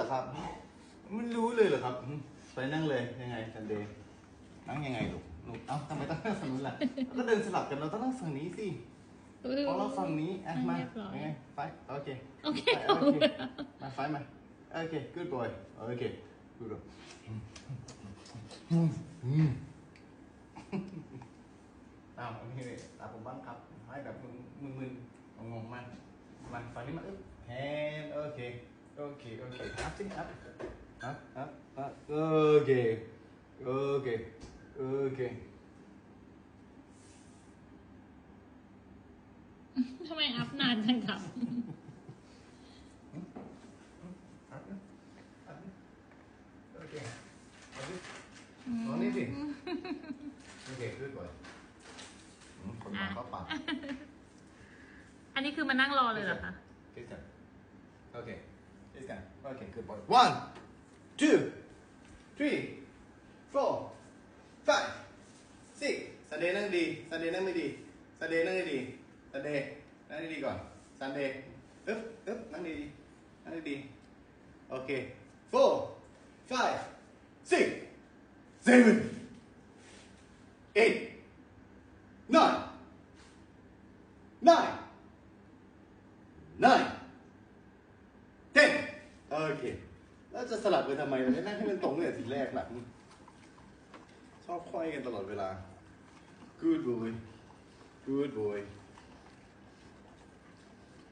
เหรอครับ ไม่รู้เลยเหรอครับ ไปนั่งเลยยังไงซันเดย์นั่งยังไงลูกลูกเอ้าทำไมต้องนั่งฝั่งนู้นล่ะเราก็เดินสลับกันเราต้องนั่งฝั่งนี้สิเพราะเราฝั่งนี้อะมาเรียบร้อยยังไงไฟโอเคโอเคไปขอบโอคุณเคมาไฟมาโอเค good boy โอเค good boy อ้าวโอเคตาผมบ้างครับให้แบบมึนมึนมึนงงๆมันมันฝั่งนี้มาอึ๊บแฮนโอเค โอเคโอเคอัพสิอัพอัพอัพอัพโอเคโอเคโอเคทำไมอัพนานจังครับอัพนะอัพนะโอเคอัพดิตรงนี้สิโอเคขึ้นก่อนอืมคนมาเข้าปากอันนี้คือมานั่งรอเลยเหรอคะ This guy. Okay. This guy. Okay, good boy. One, two, three, four, five, six. ซันเดย์นั่งดีซันเดย์นั่งไม่ดีซันเดย์นั่งดีซันเดย์นั่งดีๆก่อนซันเดย์อึ๊บอึ๊บนั่งดีๆนั่งดีๆโอเค four, five, six, seven, eight, nine, nine. nine ten โอเค แล้วจะสลับไปทำไมเราไม่นั่งให้มันตรงตั้งแต่ทีแรกหลังชอบค่อยกันตลอดเวลา good boy good boy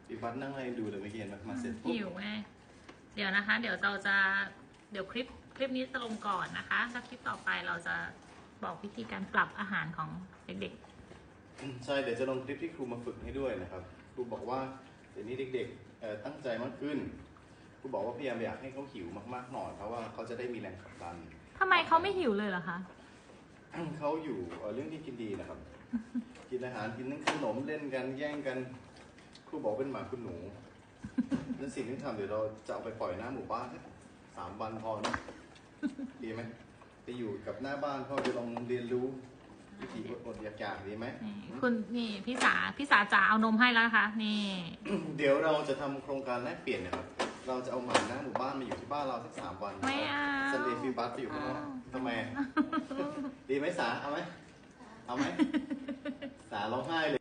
อีบัตนั่งอะไรดูเลยเมื่อกี้เห็นไหมมาเสร็จปุ๊บหิวไงเดี๋ยวนะคะ เดี๋ยวเราจะเดี๋ยวคลิปคลิปนี้จะลงก่อนนะคะแล้วคลิปต่อไปเราจะบอกวิธีการปรับอาหารของเด็กอืมใช่ เดี๋ยวจะลงคลิปที่ครูมาฝึกให้ด้วยนะครับ ครูบอกว่าเดี๋ยวนี้เด็กๆเอ่อตั้งใจมากขึ้น ครูบอกว่าพยายามอยากให้เขาหิวมากๆหน่อยเพราะว่าเขาจะได้มีแรงขับดันๆทำไมเขาไม่หิวเลยเหรอคะ เขาอยู่เอ่อเรื่องที่กินดีนะครับ กินอาหารกินทั้งขนมเล่นกันแย่งกันครูบอกเป็นหมาคุณหนูนั่นสิ่งที่ทำเดี๋ยวเราจะเอาไปปล่อยหน้าหมู่บ้านสักสามวันพอนะดีไหมไปอยู่กับหน้าบ้านเขาจะลองเรียนรู้วิธีอดๆอยากๆดีไหม นี่คุณนี่พี่สาพี่สาจ๋าเอานมให้แล้วนะคะ นี่ เดี๋ยวเราจะทำโครงการแลกเปลี่ยนนะครับ เราจะเอาหมาหน้าหมู่บ้านมาอยู่ที่บ้านเราสักสามวันไม่เอาซันเดย์ฟิลบัสไปอยู่ข้างนอกทำไมอะดีไหมสา เอาไหม เอาไหม สาร้องไห้เลย